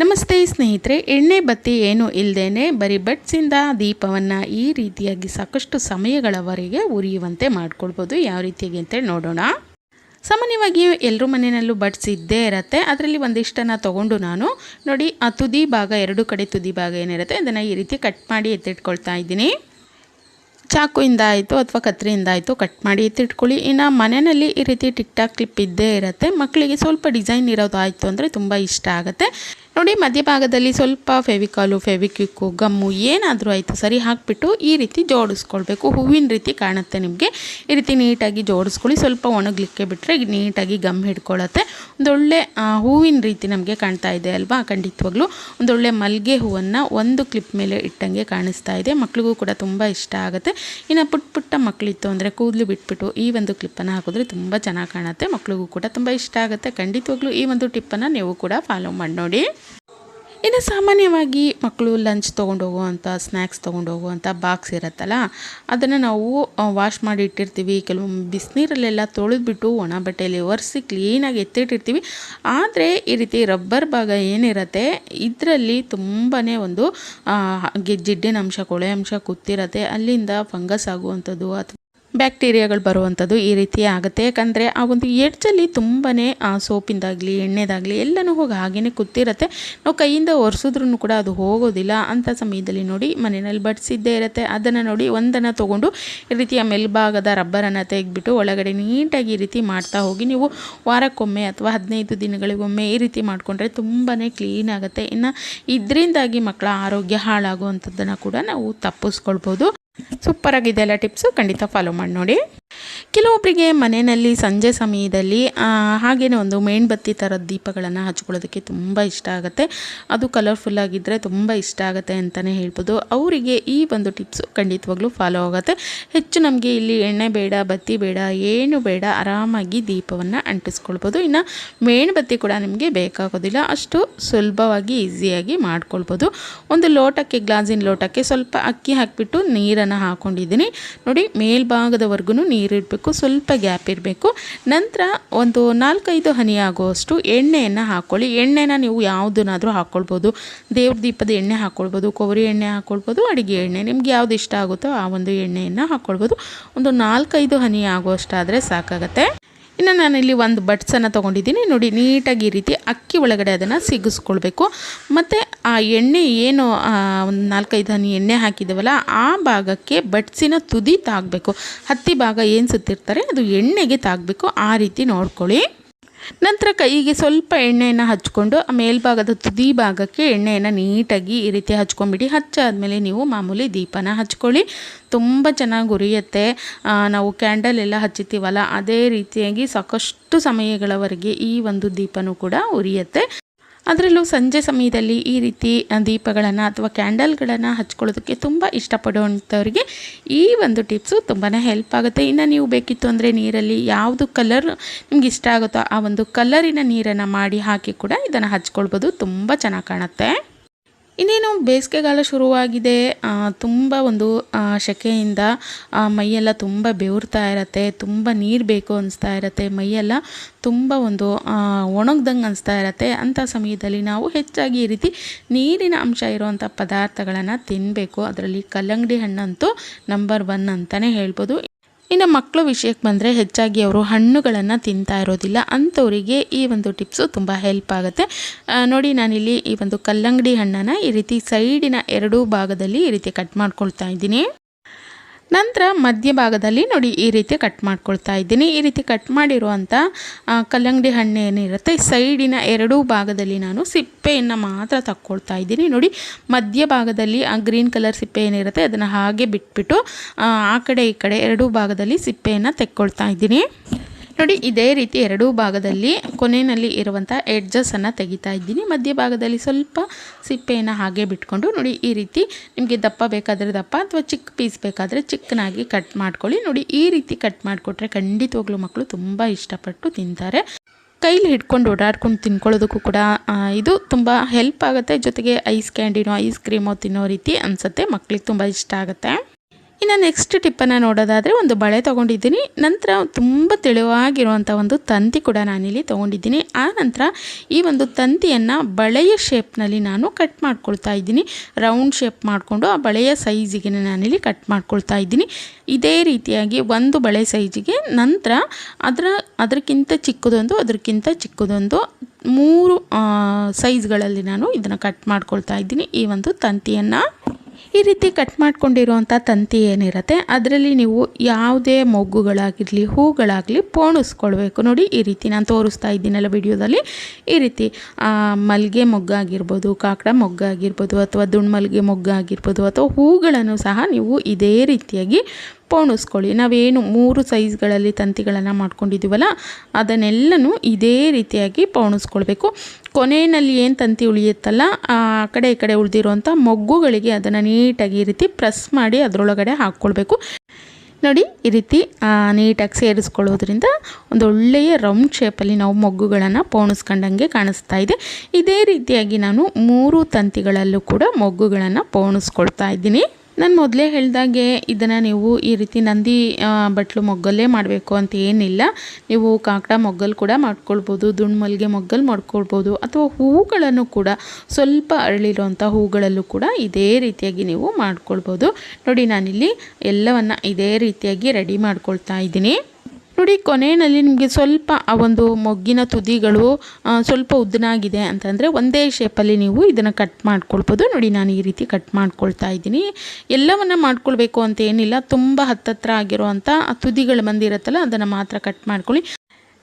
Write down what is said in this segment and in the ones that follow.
ನಮಸ್ತೆ ಸ್ನೇಹಿತರೆ, ಎಣ್ಣೆ ಬತ್ತಿ ಏನು ಇಲ್ಲದೇನೆ ಬರೀ ಬಟ್ಸಿಂದ ದೀಪವನ್ನು ಈ ರೀತಿಯಾಗಿ ಸಾಕಷ್ಟು ಸಮಯಗಳವರೆಗೆ ಉರಿಯುವಂತೆ ಮಾಡ್ಕೊಳ್ಬೋದು. ಯಾವ ರೀತಿಯಾಗಿ ಅಂತೇಳಿ ನೋಡೋಣ. ಸಾಮಾನ್ಯವಾಗಿ ಎಲ್ಲರೂ ಮನೆಯಲ್ಲೂ ಬಟ್ಸ್ ಇದ್ದೇ ಇರುತ್ತೆ. ಅದರಲ್ಲಿ ಒಂದಿಷ್ಟನ್ನು ತೊಗೊಂಡು ನಾನು ನೋಡಿ, ಆ ತುದಿ ಭಾಗ, ಎರಡು ಕಡೆ ತುದಿ ಭಾಗ ಏನಿರುತ್ತೆ, ಅದನ್ನು ಈ ರೀತಿ ಕಟ್ ಮಾಡಿ ಎತ್ತಿಟ್ಕೊಳ್ತಾ ಇದ್ದೀನಿ. ಚಾಕುಯಿಂದ ಆಯಿತು ಅಥವಾ ಕತ್ರಿಯಿಂದ ಆಯಿತು ಕಟ್ ಮಾಡಿ ಎತ್ತಿಟ್ಕೊಳ್ಳಿ. ಇನ್ನು ಮನೆಯಲ್ಲಿ ಈ ರೀತಿ ಟಿಕ್ ಟಾಕ್ ಕ್ಲಿಪ್ ಇದ್ದೇ ಇರುತ್ತೆ. ಮಕ್ಕಳಿಗೆ ಸ್ವಲ್ಪ ಡಿಸೈನ್ ಇರೋದು ಆಯಿತು ಅಂದರೆ ತುಂಬ ಇಷ್ಟ ಆಗುತ್ತೆ. ನೋಡಿ, ಮಧ್ಯಭಾಗದಲ್ಲಿ ಸ್ವಲ್ಪ ಫೆವಿಕಾಲು, ಫೆವಿಕ್ವಿಕ್ಕು, ಗಮ್ಮು ಏನಾದರೂ ಆಯಿತು, ಸರಿ ಹಾಕಿಬಿಟ್ಟು ಈ ರೀತಿ ಜೋಡಿಸ್ಕೊಳ್ಬೇಕು. ಹೂವಿನ ರೀತಿ ಕಾಣುತ್ತೆ ನಿಮಗೆ. ಈ ರೀತಿ ನೀಟಾಗಿ ಜೋಡಿಸ್ಕೊಳ್ಳಿ. ಸ್ವಲ್ಪ ಒಣಗಲಿಕ್ಕೆ ಬಿಟ್ಟರೆ ನೀಟಾಗಿ ಗಮ್ ಹಿಡ್ಕೊಳ್ಳುತ್ತೆ. ಒಂದೊಳ್ಳೆ ಹೂವಿನ ರೀತಿ ನಮಗೆ ಕಾಣ್ತಾ ಇದೆ ಅಲ್ವಾ? ಖಂಡಿತವಾಗ್ಲೂ. ಒಂದೊಳ್ಳೆ ಮಲ್ಲಿಗೆ ಹೂವನ್ನು ಒಂದು ಕ್ಲಿಪ್ ಮೇಲೆ ಇಟ್ಟಂಗೆ ಕಾಣಿಸ್ತಾ ಇದೆ. ಮಕ್ಳಿಗೂ ಕೂಡ ತುಂಬ ಇಷ್ಟ ಆಗುತ್ತೆ. ಇನ್ನು ಪುಟ್ಟ ಪುಟ್ಟ ಮಕ್ಕಳಿತ್ತು ಅಂದರೆ ಕೂದಲು ಬಿಟ್ಬಿಟ್ಟು ಈ ಒಂದು ಕ್ಲಿಪ್ಪನ್ನು ಹಾಕಿದ್ರೆ ತುಂಬ ಚೆನ್ನಾಗಿ ಕಾಣುತ್ತೆ. ಮಕ್ಳಿಗೂ ಕೂಡ ತುಂಬ ಇಷ್ಟ ಆಗುತ್ತೆ. ಖಂಡಿತವಾಗ್ಲೂ ಈ ಒಂದು ಟಿಪ್ಪನ್ನು ನೀವು ಕೂಡ ಫಾಲೋ ಮಾಡಿ ನೋಡಿ. ಇನ್ನು ಸಾಮಾನ್ಯವಾಗಿ ಮಕ್ಕಳು ಲಂಚ್ ತೊಗೊಂಡು ಹೋಗುವಂಥ ಸ್ನ್ಯಾಕ್ಸ್ ತೊಗೊಂಡು ಹೋಗುವಂಥ ಬಾಕ್ಸ್ ಇರುತ್ತಲ್ಲ, ಅದನ್ನು ನಾವು ವಾಶ್ ಮಾಡಿ ಇಟ್ಟಿರ್ತೀವಿ. ಕೆಲವೊಮ್ಮೆ ಬಿಸಿನೀರಲ್ಲೆಲ್ಲ ತೊಳೆದ್ಬಿಟ್ಟು ಒಣ ಬಟ್ಟೆಯಲ್ಲಿ ಒರೆಸಿ ಕ್ಲೀನಾಗಿ ಎತ್ತಿಟ್ಟಿರ್ತೀವಿ. ಆದರೆ ಈ ರೀತಿ ರಬ್ಬರ್ ಭಾಗ ಏನಿರುತ್ತೆ, ಇದರಲ್ಲಿ ತುಂಬಾ ಒಂದು ಜಿಡ್ಡಿನ ಅಂಶ, ಕೊಳೆ ಅಂಶ ಕೂತಿರತ್ತೆ ಅಲ್ಲಿಂದ ಫಂಗಸ್ ಆಗುವಂಥದ್ದು ಅಥವಾ ಬ್ಯಾಕ್ಟೀರಿಯಾಗಳು ಬರುವಂಥದ್ದು ಈ ರೀತಿ ಆಗುತ್ತೆ. ಯಾಕಂದರೆ ಆ ಒಂದು ಎಡ್ಜಲ್ಲಿ ತುಂಬಾ ಸೋಪಿಂದಾಗಲಿ, ಎಣ್ಣೆದಾಗಲಿ ಎಲ್ಲನೂ ಹೋಗಿ ಹಾಗೇ ಕೂತಿರುತ್ತೆ. ನಾವು ಕೈಯಿಂದ ಒರೆಸಿದ್ರೂ ಕೂಡ ಅದು ಹೋಗೋದಿಲ್ಲ. ಅಂಥ ಸಮಯದಲ್ಲಿ ನೋಡಿ ಮನೆಯಲ್ಲಿ ಬಡಿಸಿದ್ದೇ ಇರುತ್ತೆ. ಅದನ್ನು ನೋಡಿ ಒಂದನ್ನು ತೊಗೊಂಡು ಈ ರೀತಿಯ ಮೇಲ್ಭಾಗದ ರಬ್ಬರನ್ನು ತೆಗೆದ್ಬಿಟ್ಟು ಒಳಗಡೆ ನೀಟಾಗಿ ಈ ರೀತಿ ಮಾಡ್ತಾ ಹೋಗಿ ನೀವು ವಾರಕ್ಕೊಮ್ಮೆ ಅಥವಾ ಹದಿನೈದು ದಿನಗಳಿಗೊಮ್ಮೆ ಈ ರೀತಿ ಮಾಡಿಕೊಂಡ್ರೆ ತುಂಬಾ ಕ್ಲೀನ್ ಆಗುತ್ತೆ. ಇನ್ನು ಇದರಿಂದಾಗಿ ಮಕ್ಕಳ ಆರೋಗ್ಯ ಹಾಳಾಗುವಂಥದ್ದನ್ನು ಕೂಡ ನಾವು ತಪ್ಪಿಸ್ಕೊಳ್ಬೋದು. ಸೂಪರ್ ಆಗಿದೆ ಎಲ್ಲ ಟಿಪ್ಸು ಖಂಡಿತ ಫಾಲೋ ಮಾಡಿ ನೋಡಿ. ಕೆಲವೊಬ್ಬರಿಗೆ ಮನೆಯಲ್ಲಿ ಸಂಜೆ ಸಮಯದಲ್ಲಿ ಹಾಗೆಯೇ ಒಂದು ಮೇಣಬತ್ತಿ ಥರದ ದೀಪಗಳನ್ನು ಹಚ್ಕೊಳ್ಳೋದಕ್ಕೆ ತುಂಬ ಇಷ್ಟ ಆಗುತ್ತೆ. ಅದು ಕಲರ್ಫುಲ್ ಆಗಿದ್ದರೆ ತುಂಬ ಇಷ್ಟ ಆಗುತ್ತೆ ಅಂತಲೇ ಹೇಳ್ಬೋದು. ಅವರಿಗೆ ಈ ಒಂದು ಟಿಪ್ಸು ಖಂಡಿತವಾಗ್ಲೂ ಫಾಲೋ ಆಗುತ್ತೆ. ಹೆಚ್ಚು ನಮಗೆ ಇಲ್ಲಿ ಎಣ್ಣೆ ಬೇಡ, ಬತ್ತಿ ಬೇಡ, ಏನು ಬೇಡ, ಆರಾಮಾಗಿ ದೀಪವನ್ನು ಅಂಟಿಸ್ಕೊಳ್ಬೋದು. ಇನ್ನು ಮೇಣಬತ್ತಿ ಕೂಡ ನಿಮಗೆ ಬೇಕಾಗೋದಿಲ್ಲ. ಅಷ್ಟು ಸುಲಭವಾಗಿ ಈಸಿಯಾಗಿ ಮಾಡ್ಕೊಳ್ಬೋದು. ಒಂದು ಲೋಟಕ್ಕೆ, ಗ್ಲಾಸಿನ ಲೋಟಕ್ಕೆ ಸ್ವಲ್ಪ ಅಕ್ಕಿ ಹಾಕಿಬಿಟ್ಟು ನೀರನ್ನು ಹಾಕ್ಕೊಂಡಿದ್ದೀನಿ ನೋಡಿ, ಮೇಲ್ಭಾಗದವರೆಗೂ ನೀರಿಡಬೇಕು ಸ್ವಲ್ಪ ಗ್ಯಾಪ್ ಇರಬೇಕು. ನಂತರ ಒಂದು ನಾಲ್ಕೈದು ಹನಿ ಆಗುವಷ್ಟು ಎಣ್ಣೆಯನ್ನು ಹಾಕ್ಕೊಳ್ಳಿ ಎಣ್ಣೆನ ನೀವು ಯಾವುದನ್ನಾದರೂ ಹಾಕ್ಕೊಳ್ಬೋದು ದೇವ್ರ ದೀಪದ ಎಣ್ಣೆ ಹಾಕ್ಕೊಳ್ಬೋದು ಕೊಬ್ಬರಿ ಎಣ್ಣೆ ಹಾಕ್ಕೊಳ್ಬೋದು ಅಡುಗೆ ಎಣ್ಣೆ. ನಿಮ್ಗೆ ಯಾವ್ದು ಇಷ್ಟ ಆಗುತ್ತೋ ಆ ಒಂದು ಎಣ್ಣೆಯನ್ನು ಹಾಕ್ಕೊಳ್ಬೋದು ಒಂದು ನಾಲ್ಕೈದು ಹನಿ ಆಗುವಷ್ಟಾದರೆ ಸಾಕಾಗತ್ತೆ. ಇನ್ನು ನಾನಿಲ್ಲಿ ಒಂದು ಬಟ್ಸನ್ನು ತೊಗೊಂಡಿದ್ದೀನಿ. ನೋಡಿ, ನೀಟಾಗಿ ಈ ರೀತಿ ಅಕ್ಕಿ ಒಳಗಡೆ ಅದನ್ನು ಸಿಗಿಸ್ಕೊಳ್ಬೇಕು. ಮತ್ತು ಆ ಎಣ್ಣೆ ಏನು ಒಂದು ನಾಲ್ಕೈದು ಹನಿ ಎಣ್ಣೆ ಹಾಕಿದ್ದೀವಲ್ಲ ಆ ಭಾಗಕ್ಕೆ ಬಟ್ಸಿನ ತುದಿ ತಾಗಬೇಕು. ಹತ್ತಿ ಭಾಗ ಏನು ಸುತ್ತಿರ್ತಾರೆ, ಅದು ಎಣ್ಣೆಗೆ ತಾಗಬೇಕು. ಆ ರೀತಿ ನೋಡ್ಕೊಳ್ಳಿ. ನಂತರ ಕೈಗೆ ಸ್ವಲ್ಪ ಎಣ್ಣೆಯನ್ನು ಹಚ್ಕೊಂಡು, ಆ ಮೇಲ್ಭಾಗದ ತುದಿ ಭಾಗಕ್ಕೆ ಎಣ್ಣೆಯನ್ನು ನೀಟಾಗಿ ಈ ರೀತಿ ಹಚ್ಕೊಂಬಿಡಿ ಹಚ್ಚಾದಮೇಲೆ ನೀವು ಮಾಮೂಲಿ ದೀಪನ ಹಚ್ಕೊಳ್ಳಿ. ತುಂಬ ಚೆನ್ನಾಗಿ ಉರಿಯುತ್ತೆ. ನಾವು ಕ್ಯಾಂಡಲ್ ಎಲ್ಲ ಹಚ್ಚುತ್ತೀವಲ್ಲ ಅದೇ ರೀತಿಯಾಗಿ ಸಾಕಷ್ಟು ಸಮಯಗಳವರೆಗೆ ಈ ಒಂದು ದೀಪನೂ ಕೂಡ ಉರಿಯುತ್ತೆ. ಅದರಲ್ಲೂ ಸಂಜೆ ಸಮಯದಲ್ಲಿ ಈ ರೀತಿ ದೀಪಗಳನ್ನು ಅಥವಾ ಕ್ಯಾಂಡಲ್ಗಳನ್ನು ಹಚ್ಕೊಳ್ಳೋದಕ್ಕೆ ತುಂಬ ಇಷ್ಟಪಡುವಂಥವ್ರಿಗೆ ಈ ಒಂದು ಟಿಪ್ಸು ತುಂಬಾ ಹೆಲ್ಪ್ ಆಗುತ್ತೆ. ಇನ್ನು ನೀವು ಬೇಕಿತ್ತು ಅಂದರೆ ನೀರಲ್ಲಿ ಯಾವುದು ಕಲರ್ ನಿಮ್ಗೆ ಇಷ್ಟ ಆಗುತ್ತೋ ಆ ಒಂದು ಕಲರಿನ ನೀರನ್ನು ಮಾಡಿ ಹಾಕಿ ಕೂಡ ಇದನ್ನು ಹಚ್ಕೊಳ್ಬೋದು. ತುಂಬ ಚೆನ್ನಾಗಿ ಕಾಣುತ್ತೆ. ಇನ್ನೇನು ಬೇಸಿಗೆಗಾಲ ಶುರುವಾಗಿದೆ ತುಂಬ ಒಂದು ಸೆಕೆಯಿಂದ ಮೈಯೆಲ್ಲ ತುಂಬ ಬೆವರ್ತಾ ಇರತ್ತೆ, ತುಂಬ ನೀರು ಬೇಕು ಅನಿಸ್ತಾ ಇರತ್ತೆ, ಮೈಯೆಲ್ಲ ತುಂಬ ಒಂದು ಒಣಗ್ದಂಗೆ ಅನಿಸ್ತಾ ಇರತ್ತೆ ಅಂಥ ಸಮಯದಲ್ಲಿ ನಾವು ಹೆಚ್ಚಾಗಿ ಈ ರೀತಿ ನೀರಿನ ಅಂಶ ಇರುವಂಥ ಪದಾರ್ಥಗಳನ್ನು ತಿನ್ನಬೇಕು ಅದರಲ್ಲಿ ಕಲ್ಲಂಗಡಿ ಹಣ್ಣಂತೂ ನಂಬರ್ ಒನ್ ಅಂತಲೇ ಹೇಳ್ಬೋದು. ಇನ್ನು ಮಕ್ಕಳು ವಿಷಯಕ್ಕೆ ಬಂದರೆ ಹೆಚ್ಚಾಗಿ ಅವರು ಹಣ್ಣುಗಳನ್ನು ತಿಂತಾ ಇರೋದಿಲ್ಲ. ಅಂಥವರಿಗೆ ಈ ಒಂದು ಟಿಪ್ಸು ತುಂಬ ಹೆಲ್ಪ್ ಆಗುತ್ತೆ. ನೋಡಿ ನಾನಿಲ್ಲಿ ಈ ಒಂದು ಕಲ್ಲಂಗಡಿ ಹಣ್ಣನ್ನು ಈ ರೀತಿ ಸೈಡಿನ ಎರಡೂ ಭಾಗದಲ್ಲಿ ಈ ರೀತಿ ಕಟ್ ಮಾಡ್ಕೊಳ್ತಾ ಇದ್ದೀನಿ. ನಂತರ ಮಧ್ಯಭಾಗದಲ್ಲಿ ನೋಡಿ ಈ ರೀತಿ ಕಟ್ ಮಾಡ್ಕೊಳ್ತಾ ಇದ್ದೀನಿ. ಈ ರೀತಿ ಕಟ್ ಮಾಡಿರುವಂಥ ಕಲ್ಲಂಗಡಿ ಹಣ್ಣು ಏನಿರುತ್ತೆ ಸೈಡಿನ ಎರಡೂ ಭಾಗದಲ್ಲಿ ನಾನು ಸಿಪ್ಪೆಯನ್ನು ಮಾತ್ರ ತಕ್ಕೊಳ್ತಾ ಇದ್ದೀನಿ. ನೋಡಿ ಮಧ್ಯಭಾಗದಲ್ಲಿ ಆ ಗ್ರೀನ್ ಕಲರ್ ಸಿಪ್ಪೆ ಏನಿರುತ್ತೆ ಅದನ್ನು ಹಾಗೆ ಬಿಟ್ಬಿಟ್ಟು ಆ ಕಡೆ ಈ ಕಡೆ ಎರಡೂ ಭಾಗದಲ್ಲಿ ಸಿಪ್ಪೆಯನ್ನು ತೆಕ್ಕೊಳ್ತಾ ಇದ್ದೀನಿ. ನೋಡಿ, ಇದೇ ರೀತಿ ಎರಡೂ ಭಾಗದಲ್ಲಿ ಕೊನೆಯಲ್ಲಿ ಇರುವಂಥ ಎಡ್ಜಸ್ಸನ್ನು ತೆಗಿತಾ ಇದ್ದೀನಿ. ಮಧ್ಯಭಾಗದಲ್ಲಿ ಸ್ವಲ್ಪ ಸಿಪ್ಪೆಯನ್ನು ಹಾಗೆ ಬಿಟ್ಕೊಂಡು ನೋಡಿ, ಈ ರೀತಿ ನಿಮಗೆ ದಪ್ಪ ಬೇಕಾದರೆ ದಪ್ಪ ಅಥವಾ ಚಿಕ್ಕ ಪೀಸ್ ಬೇಕಾದರೆ ಚಿಕ್ಕನಾಗಿ ಕಟ್ ಮಾಡ್ಕೊಳ್ಳಿ. ನೋಡಿ, ಈ ರೀತಿ ಕಟ್ ಮಾಡಿಕೊಟ್ರೆ ಖಂಡಿತವಾಗ್ಲೂ ಮಕ್ಕಳು ತುಂಬ ಇಷ್ಟಪಟ್ಟು ತಿಂತಾರೆ. ಕೈಲಿ ಹಿಡ್ಕೊಂಡು ಓಡಾಡ್ಕೊಂಡು ತಿನ್ಕೊಳ್ಳೋದಕ್ಕೂ ಕೂಡ ಇದು ತುಂಬ ಹೆಲ್ಪ್ ಆಗುತ್ತೆ. ಜೊತೆಗೆ ಐಸ್ ಕ್ಯಾಂಡಿನೋ ಐಸ್ ಕ್ರೀಮೋ ತಿನ್ನೋ ರೀತಿ ಅನಿಸುತ್ತೆ. ಮಕ್ಳಿಗೆ ತುಂಬ ಇಷ್ಟ ಆಗುತ್ತೆ. ಇನ್ನು ನೆಕ್ಸ್ಟ್ ಟಿಪ್ಪನ್ನು ನೋಡೋದಾದರೆ ಒಂದು ಬಳೆ ತೊಗೊಂಡಿದ್ದೀನಿ. ನಂತರ ತುಂಬ ತೆಳುವಾಗಿರುವಂಥ ಒಂದು ತಂತಿ ಕೂಡ ನಾನಿಲ್ಲಿ ತೊಗೊಂಡಿದ್ದೀನಿ. ಆ ನಂತರ ಈ ಒಂದು ತಂತಿಯನ್ನು ಬಳೆಯ ಶೇಪ್ನಲ್ಲಿ ನಾನು ಕಟ್ ಮಾಡ್ಕೊಳ್ತಾ ಇದ್ದೀನಿ. ರೌಂಡ್ ಶೇಪ್ ಮಾಡಿಕೊಂಡು ಆ ಬಳೆಯ ಸೈಜಿಗೆ ನಾನಿಲ್ಲಿ ಕಟ್ ಮಾಡ್ಕೊಳ್ತಾ ಇದ್ದೀನಿ. ಇದೇ ರೀತಿಯಾಗಿ ಒಂದು ಬಳೆ ಸೈಜಿಗೆ ನಂತರ ಅದರ, ಅದಕ್ಕಿಂತ ಚಿಕ್ಕದೊಂದು ಅದಕ್ಕಿಂತ ಚಿಕ್ಕದೊಂದು ಮೂರು ಸೈಜ್ಗಳಲ್ಲಿ ನಾನು ಇದನ್ನು ಕಟ್ ಮಾಡ್ಕೊಳ್ತಾ ಇದ್ದೀನಿ. ಈ ಒಂದು ತಂತಿಯನ್ನು. ಈ ರೀತಿ ಕಟ್ ಮಾಡ್ಕೊಂಡಿರುವಂಥ ತಂತಿ ಏನಿರುತ್ತೆ, ಅದರಲ್ಲಿ ನೀವು ಯಾವುದೇ ಮೊಗ್ಗುಗಳಾಗಿರಲಿ, ಹೂಗಳಾಗಲಿ ಪೋಣಿಸ್ಕೊಳ್ಬೇಕು. ನೋಡಿ, ಈ ರೀತಿ ನಾನು ತೋರಿಸ್ತಾ ಇದ್ದೀನಲ್ಲ ವಿಡಿಯೋದಲ್ಲಿ. ಈ ರೀತಿ ಮಲ್ಲಿಗೆ ಮೊಗ್ಗಾಗಿರ್ಬೋದು, ಕಾಕಡ ಮೊಗ್ಗಾಗಿರ್ಬೋದು, ಅಥವಾ ದುಣ್ಮಲ್ಗೆ ಮೊಗ್ಗಾಗಿರ್ಬೋದು, ಅಥವಾ ಹೂಗಳನ್ನು ಸಹ ನೀವು ಇದೇ ರೀತಿಯಾಗಿ ಪೋಣಿಸ್ಕೊಳ್ಳಿ. ನಾವೇನು ಮೂರು ಸೈಜ್ಗಳಲ್ಲಿ ತಂತಿಗಳನ್ನು ಮಾಡ್ಕೊಂಡಿದ್ದೀವಲ್ಲ, ಅದನ್ನೆಲ್ಲನೂ ಇದೇ ರೀತಿಯಾಗಿ ಪೋಣಿಸ್ಕೊಳ್ಬೇಕು. ಕೊನೆಯಲ್ಲಿ ಏನು ತಂತಿ ಉಳಿಯುತ್ತಲ್ಲ, ಆ ಕಡೆ ಈ ಕಡೆ ಉಳಿದಿರುವಂಥ ಮೊಗ್ಗುಗಳಿಗೆ ಅದನ್ನು ನೀಟಾಗಿ ಈ ರೀತಿ ಪ್ರೆಸ್ ಮಾಡಿ ಅದರೊಳಗಡೆ ಹಾಕ್ಕೊಳ್ಬೇಕು. ನೋಡಿ, ಈ ರೀತಿ ನೀಟಾಗಿ ಸೇರಿಸ್ಕೊಳ್ಳೋದ್ರಿಂದ ಒಂದು ಒಳ್ಳೆಯ ರೌಂಡ್ ಶೇಪಲ್ಲಿ ನಾವು ಮೊಗ್ಗುಗಳನ್ನು ಪೋಣಿಸ್ಕೊಂಡಂಗೆ ಕಾಣಿಸ್ತಾ ಇದೆ. ಇದೇ ರೀತಿಯಾಗಿ ನಾನು ಮೂರು ತಂತಿಗಳಲ್ಲೂ ಕೂಡ ಮೊಗ್ಗುಗಳನ್ನು ಪೋಣಿಸ್ಕೊಳ್ತಾ ಇದ್ದೀನಿ. ನಾನು ಮೊದಲೇ ಹೇಳಿದಾಗೆ ಇದನ್ನು ನೀವು ಈ ರೀತಿ ನಂದಿ ಬಟ್ಲು ಮೊಗ್ಗಲ್ಲೇ ಮಾಡಬೇಕು ಅಂತ ಏನಿಲ್ಲ. ನೀವು ಕಾಕಡ ಮೊಗ್ಗಲ್ ಕೂಡ ಮಾಡ್ಕೊಳ್ಬೋದು, ದುಂಡು ಮಲ್ಲಿಗೆ ಮೊಗ್ಗಲ್ ಮಾಡ್ಕೊಳ್ಬೋದು, ಅಥವಾ ಹೂಗಳನ್ನು ಕೂಡ ಸ್ವಲ್ಪ ಅರಳಿರುವಂಥ ಹೂಗಳಲ್ಲೂ ಕೂಡ ಇದೇ ರೀತಿಯಾಗಿ ನೀವು ಮಾಡ್ಕೊಳ್ಬೋದು. ನೋಡಿ ನಾನಿಲ್ಲಿ ಎಲ್ಲವನ್ನು ಇದೇ ರೀತಿಯಾಗಿ ರೆಡಿ ಮಾಡ್ಕೊಳ್ತಾ ಇದ್ದೀನಿ. ನೋಡಿ, ಕೊನೆಯಲ್ಲಿ ನಿಮಗೆ ಸ್ವಲ್ಪ ಆ ಒಂದು ಮೊಗ್ಗಿನ ತುದಿಗಳು ಸ್ವಲ್ಪ ಉದ್ದನಾಗಿದೆ ಅಂತಂದರೆ ಒಂದೇ ಶೇಪಲ್ಲಿ ನೀವು ಇದನ್ನು ಕಟ್ ಮಾಡ್ಕೊಳ್ಬೋದು. ನೋಡಿ, ನಾನು ಈ ರೀತಿ ಕಟ್ ಮಾಡ್ಕೊಳ್ತಾ ಇದ್ದೀನಿ. ಎಲ್ಲವನ್ನು ಮಾಡ್ಕೊಳ್ಬೇಕು ಅಂತ ಏನಿಲ್ಲ. ತುಂಬ ಹತ್ತತ್ರ ಆಗಿರುವಂಥ ತುದಿಗಳು ಬಂದಿರುತ್ತಲ್ಲ ಅದನ್ನು ಮಾತ್ರ ಕಟ್ ಮಾಡ್ಕೊಳ್ಳಿ.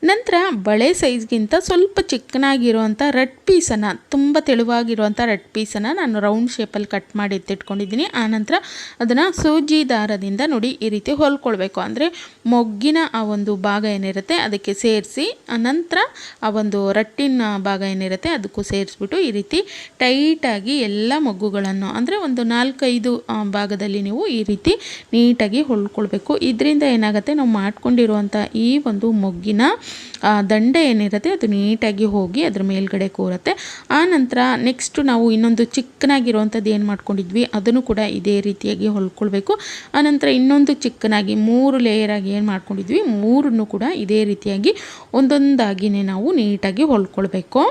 ನಂತರ ಬಳೆ ಸೈಜ್ಗಿಂತ ಸ್ವಲ್ಪ ಚಿಕ್ಕನಾಗಿರುವಂಥ ರೆಡ್ ಪೀಸನ್ನು, ತುಂಬ ತೆಳುವಾಗಿರುವಂಥ ರೆಡ್ ಪೀಸನ್ನು ನಾನು ರೌಂಡ್ ಶೇಪಲ್ಲಿ ಕಟ್ ಮಾಡಿ ಎತ್ತಿಟ್ಕೊಂಡಿದ್ದೀನಿ ಆನಂತರ ಅದನ್ನು ಸೂಜಿ ದಾರದಿಂದ ನೋಡಿ ಈ ರೀತಿ ಹೊಲ್ಕೊಳ್ಬೇಕು. ಅಂದರೆ ಮೊಗ್ಗಿನ ಆ ಒಂದು ಭಾಗ ಏನಿರುತ್ತೆ ಅದಕ್ಕೆ ಸೇರಿಸಿ ನಂತರ ಆ ಒಂದು ರಟ್ಟಿನ ಭಾಗ ಏನಿರುತ್ತೆ ಅದಕ್ಕೂ ಸೇರಿಸ್ಬಿಟ್ಟು ಈ ರೀತಿ ಟೈಟಾಗಿ ಎಲ್ಲ ಮೊಗ್ಗುಗಳನ್ನು, ಅಂದರೆ ಒಂದು ನಾಲ್ಕೈದು ಭಾಗದಲ್ಲಿ ನೀವು ಈ ರೀತಿ ನೀಟಾಗಿ ಹೊಲ್ಕೊಳ್ಬೇಕು. ಇದರಿಂದ ಏನಾಗುತ್ತೆ ನಾವು ಮಾಡ್ಕೊಂಡಿರುವಂಥ ಈ ಒಂದು ಮೊಗ್ಗಿನ ದಂಡೆ ಏನಿರುತ್ತೆ ಅದು ನೀಟಾಗಿ ಹೋಗಿ ಅದ್ರ ಮೇಲ್ಗಡೆ ಕೂರುತ್ತೆ. ಆ ನಂತರ ನೆಕ್ಸ್ಟು ನಾವು ಇನ್ನೊಂದು ಚಿಕ್ಕನಾಗಿರುವಂಥದ್ದು ಏನು ಮಾಡ್ಕೊಂಡಿದ್ವಿ, ಅದನ್ನು ಕೂಡ ಇದೇ ರೀತಿಯಾಗಿ ಹೊಲ್ಕೊಳ್ಬೇಕು. ಆನಂತರ ಇನ್ನೊಂದು ಚಿಕ್ಕನಾಗಿ ಮೂರು ಲೇಯರಾಗಿ ಏನು ಮಾಡ್ಕೊಂಡಿದ್ವಿ, ಮೂರನ್ನು ಕೂಡ ಇದೇ ರೀತಿಯಾಗಿ ಒಂದೊಂದಾಗಿಯೇ ನಾವು ನೀಟಾಗಿ ಹೊಲ್ಕೊಳ್ಬೇಕು.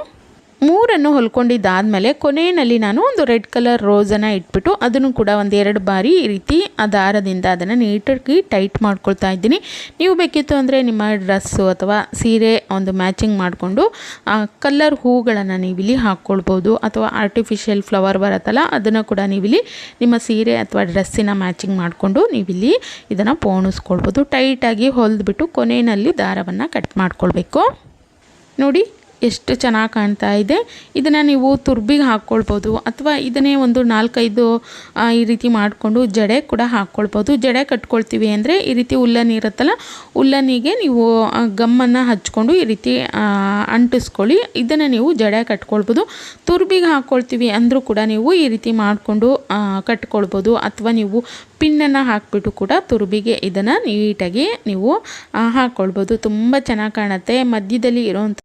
ಮೂರನ್ನು ಹೊಲ್ಕೊಂಡಿದ್ದಾದಮೇಲೆ ಕೊನೆಯಲ್ಲಿ ನಾನು ಒಂದು ರೆಡ್ ಕಲರ್ ರೋಸನ್ನು ಇಟ್ಬಿಟ್ಟು ಅದನ್ನು ಕೂಡ ಒಂದು ಎರಡು ಬಾರಿ ಈ ರೀತಿ ಆ ದಾರದಿಂದ ಅದನ್ನು ನೀಟಾಗಿ ಟೈಟ್ ಮಾಡ್ಕೊಳ್ತಾ ಇದ್ದೀನಿ. ನೀವು ಬೇಕಿತ್ತು ಅಂದರೆ ನಿಮ್ಮ ಡ್ರೆಸ್ಸು ಅಥವಾ ಸೀರೆ ಒಂದು ಮ್ಯಾಚಿಂಗ್ ಮಾಡಿಕೊಂಡು ಕಲ್ಲರ್ ಹೂಗಳನ್ನು ನೀವಿಲ್ಲಿ ಹಾಕ್ಕೊಳ್ಬೋದು ಅಥವಾ ಆರ್ಟಿಫಿಷಿಯಲ್ ಫ್ಲವರ್ ಬರುತ್ತಲ್ಲ, ಅದನ್ನು ಕೂಡ ನೀವಿಲ್ಲಿ ನಿಮ್ಮ ಸೀರೆ ಅಥವಾ ಡ್ರೆಸ್ಸಿನ ಮ್ಯಾಚಿಂಗ್ ಮಾಡಿಕೊಂಡು ನೀವಿಲ್ಲಿ ಇದನ್ನು ಪೋಣಿಸ್ಕೊಳ್ಬೋದು. ಟೈಟಾಗಿ ಹೊಲಿದ್ಬಿಟ್ಟು ಕೊನೆಯಲ್ಲಿ ದಾರವನ್ನು ಕಟ್ ಮಾಡ್ಕೊಳ್ಬೇಕು. ನೋಡಿ ಎಷ್ಟು ಚೆನ್ನಾಗಿ ಕಾಣ್ತಾ ಇದೆ. ಇದನ್ನು ನೀವು ತುರ್ಬಿಗೆ ಹಾಕ್ಕೊಳ್ಬೋದು ಅಥವಾ ಇದನ್ನೇ ಒಂದು ನಾಲ್ಕೈದು ಈ ರೀತಿ ಮಾಡಿಕೊಂಡು ಜಡೆ ಕೂಡ ಹಾಕ್ಕೊಳ್ಬೋದು. ಜಡೆ ಕಟ್ಕೊಳ್ತೀವಿ ಅಂದರೆ ಈ ರೀತಿ ಉಲ್ಲನ್ ಇರುತ್ತಲ್ಲ, ಉಲ್ಲನಿಗೆ ನೀವು ಗಮ್ಮನ್ನು ಹಚ್ಕೊಂಡು ಈ ರೀತಿ ಅಂಟಿಸ್ಕೊಳ್ಳಿ. ಇದನ್ನು ನೀವು ಜಡೆ ಕಟ್ಕೊಳ್ಬೋದು. ತುರ್ಬಿಗೆ ಹಾಕ್ಕೊಳ್ತೀವಿ ಅಂದರೂ ಕೂಡ ನೀವು ಈ ರೀತಿ ಮಾಡಿಕೊಂಡು ಕಟ್ಕೊಳ್ಬೋದು. ಅಥವಾ ನೀವು ಪಿನ್ನನ್ನು ಹಾಕಿಬಿಟ್ಟು ಕೂಡ ತುರ್ಬಿಗೆ ಇದನ್ನು ನೀಟಾಗಿ ನೀವು ಹಾಕ್ಕೊಳ್ಬೋದು. ತುಂಬ ಚೆನ್ನಾಗಿ ಕಾಣುತ್ತೆ. ಮಧ್ಯದಲ್ಲಿ ಇರೋವಂಥ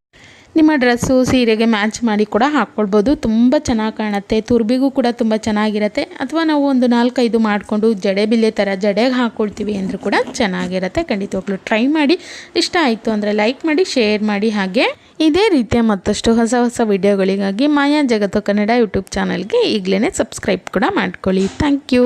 ನಿಮ್ಮ ಡ್ರೆಸ್ಸು, ಸೀರೆಗೆ ಮ್ಯಾಚ್ ಮಾಡಿ ಕೂಡ ಹಾಕ್ಕೊಳ್ಬೋದು. ತುಂಬ ಚೆನ್ನಾಗಿ ಕಾಣುತ್ತೆ. ತುರ್ಬಿಗೂ ಕೂಡ ತುಂಬ ಚೆನ್ನಾಗಿರುತ್ತೆ. ಅಥವಾ ನಾವು ಒಂದು ನಾಲ್ಕೈದು ಮಾಡಿಕೊಂಡು ಜಡೆ ಬಿಲ್ಲೆ ಥರ ಜಡೆಗೆ ಹಾಕ್ಕೊಳ್ತೀವಿ ಅಂದರೂ ಕೂಡ ಚೆನ್ನಾಗಿರುತ್ತೆ. ಖಂಡಿತವಾಗ್ಲೂ ಟ್ರೈ ಮಾಡಿ. ಇಷ್ಟ ಆಯಿತು ಅಂದರೆ ಲೈಕ್ ಮಾಡಿ, ಶೇರ್ ಮಾಡಿ. ಹಾಗೆ ಇದೇ ರೀತಿಯ ಮತ್ತಷ್ಟು ಹೊಸ ಹೊಸ ವಿಡಿಯೋಗಳಿಗಾಗಿ ಮಾಯಾ ಜಗತ್ತು ಕನ್ನಡ ಯೂಟ್ಯೂಬ್ ಚಾನಲ್ಗೆ ಈಗಲೇ ಸಬ್ಸ್ಕ್ರೈಬ್ ಕೂಡ ಮಾಡ್ಕೊಳ್ಳಿ. Thank you.